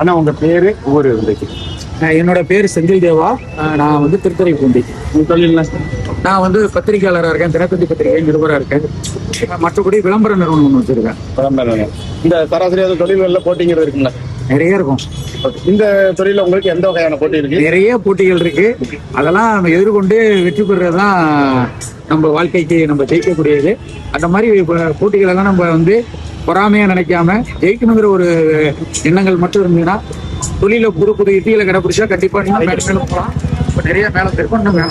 அண்ணா உங்க பேரு ஊர் இருந்துச்சு என்னோட பேர் செந்தில் தேவா. நான் வந்து திருத்துறைப்பூண்டி உங்க தொழில்னா? நான் வந்து பத்திரிகையாளராக இருக்கேன் தினத்தந்தி பத்திரிகை நிருபராக இருக்கேன். மற்றபடி விளம்பர நிறுவனம் ஒன்று வச்சிருக்கேன். விளம்பரம். இந்த சராசரியாக தொழில்களில் போட்டிங்கிறது இருக்குங்களா நிறைய இருக்கும். இந்த தொழில உங்களுக்கு எந்த வகையான போட்டி இருக்கு? நிறைய போட்டிகள் இருக்கு. அதெல்லாம் எதிர்கொண்டு வெற்றி பெறுறது தான் நம்ம வாழ்க்கைக்கு நம்ம ஜெயிக்கக்கூடியது. அந்த மாதிரி போட்டிகள் எல்லாம் நம்ம வந்து பொறாமையா நினைக்காம ஜெயிக்கணுங்கிற ஒரு எண்ணங்கள் மட்டும் இருந்ததுன்னா தொழில புது புது யுத்திகளை கடைபிடிச்சா கண்டிப்பா இன்னும் மேல மேல போகலாம். இப்ப நிறைய மேல இருக்கும் இன்னும் மேல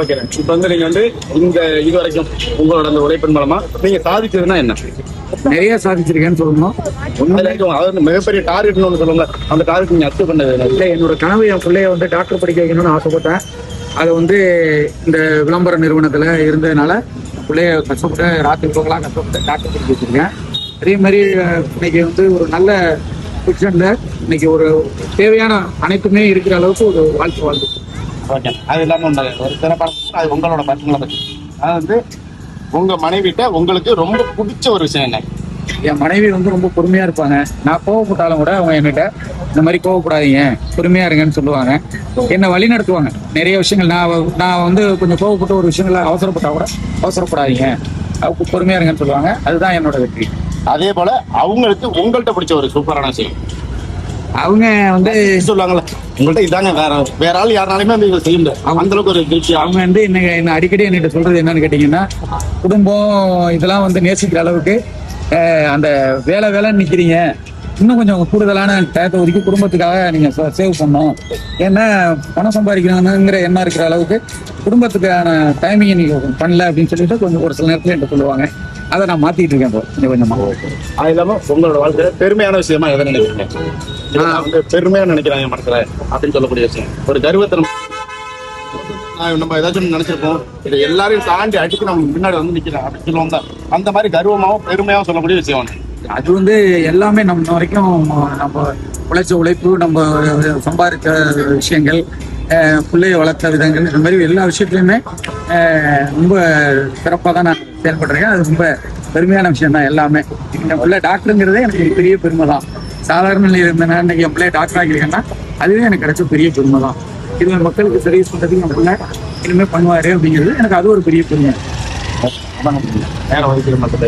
ஓகே இப்போ வந்து நீங்க வந்து இந்த இது வரைக்கும் உங்களோட அந்த உழைப்பின் மூலமா நீங்க சாதிச்சதுன்னா என்ன? நிறைய சாதிச்சிருக்கேன்னு சொல்லணும். அதாவது மிகப்பெரிய டார்கெட்னு ஒன்று சொல்லுங்க அந்த டார்கெட் நீங்க அச்சீவ் பண்ணது? இல்லை என்னோட கனவு என் பிள்ளைய வந்து டாக்டர் படிக்க வைக்கணும்னு ஆசைப்பட்டேன். அது வந்து இந்த விளம்பர நிறுவனத்தில் இருந்ததுனால பிள்ளைய கஷ்டப்பட்டு ராத்திரி போகலாம் கஷ்டப்பட்டு டாக்டர் படிக்க வச்சிருக்கேன். அதே மாதிரி இன்னைக்கு வந்து ஒரு நல்ல பொசிஷனில் இன்னைக்கு ஒரு தேவையான அனைத்துமே இருக்கிற அளவுக்கு ஒரு வாழ்க்கை வாழ்ந்து ஓகே. அது இல்லாம ஒண்ணு, ஒரு விஷயம், அது உங்களோட பர்சனலை பத்தி. அது வந்து உங்க மனைவிட்ட உங்களுக்கு ரொம்ப பிடிச்ச ஒரு விஷயம் என்ன? என் மனைவி வந்து ரொம்ப பொறுமையா இருப்பாங்க. நான் கோவப்பட்டாலும் கூட அவங்க என்கிட்ட இந்த மாதிரி கோவப்படாதீங்க பொறுமையா இருங்கன்னு சொல்லுவாங்க. என்னை வழி நடத்துவாங்க. நிறைய விஷயங்கள். நான் நான் வந்து கொஞ்சம் கோவப்பட்ட ஒரு விஷயங்கள அவசரப்பட்டா கூட அவசரப்படாதீங்க. அவங்க பொறுமையா இருங்கன்னு சொல்லுவாங்க. அதுதான் என்னோட வெற்றி. அதே போல அவங்களுக்கு உங்கள்கிட்ட பிடிச்ச ஒரு சூப்பரான விஷயம் அவங்க வந்து சொல்லுவாங்கல்ல. உங்கள்கிட்ட இதாங்க வேற வேற ஆள் யாருனாலுமே வந்து இதை செய்ய முடியாது அந்த அளவுக்கு ஒரு திருப்தி அவங்க வந்து என்ன என்ன அடிக்கடி என்கிட்ட சொல்றது என்னன்னு கேட்டீங்கன்னா குடும்பம் இதெல்லாம் வந்து நேசிக்கிற அளவுக்கு அந்த வேலை வேலைன்னு நிக்கிறீங்க. இன்னும் கொஞ்சம் கூடுதலான டயத்தை ஒதுக்கி குடும்பத்துக்காக நீங்க சேவ் பண்ணணும். ஏன்னா பணம் சம்பாதிக்கணுங்கிற எண்ணம் இருக்கிற அளவுக்கு குடும்பத்துக்கான டைமிங்கை நீங்க பண்ணல அப்படின்னு சொல்லிட்டு கொஞ்சம் ஒரு சில நேரத்துல என்கிட்ட சொல்லுவாங்க. அதை நான் மாத்திட்டு இருக்கேன் இப்போ கொஞ்சம் கொஞ்சமா. அது இல்லாம உங்களோட வாழ்க்கையில பெருமையான விஷயமா எதை நினைக்கிறீங்க? நான் வந்து பெருமையா நினைக்கிறாங்க மனசுல அப்படின்னு சொல்லக்கூடிய விஷயம். ஒரு கர்வத்தை நம்ம நான் நம்ம ஏதாச்சும் நினைச்சிருப்போம். இதை எல்லாரையும் தாண்டி அடிச்சு நம்ம முன்னாடி வந்து நிக்கிறேன் அப்படின்னு சொல்லுவோம் தான். அந்த மாதிரி கர்வமாவும் பெருமையாவும் சொல்லக்கூடிய விஷயம். அது வந்து எல்லாமே நம்ம வரைக்கும் நம்ம உழைச்ச உழைப்பு நம்ம சம்பாதித்த விஷயங்கள் பிள்ளைய வளர்த்த விதங்கள் இந்த மாதிரி எல்லா விஷயத்துலையுமே ரொம்ப சிறப்பாக தான் நான் செயல்பட்டிருக்கேன். அது ரொம்ப பெருமையான விஷயம் தான் எல்லாமே. என் பிள்ளை டாக்டருங்கிறதே எனக்கு பெரிய பெருமை தான். சாதாரண நிலையில் இருந்தேன்னா இன்னைக்கு என் பிள்ளைய டாக்டர் ஆகியிருக்கேன்னா அதுவே எனக்கு கிடைச்ச பெரிய பெருமை தான். இது மக்களுக்கு சர்வீஸ் பண்ணுறதுக்கு என் பிள்ளை இனிமேல் பண்ணுவாரு அப்படிங்கிறது எனக்கு அது ஒரு பெரிய பெருமை. நேரம் ஒதுக்கீடு மட்டும்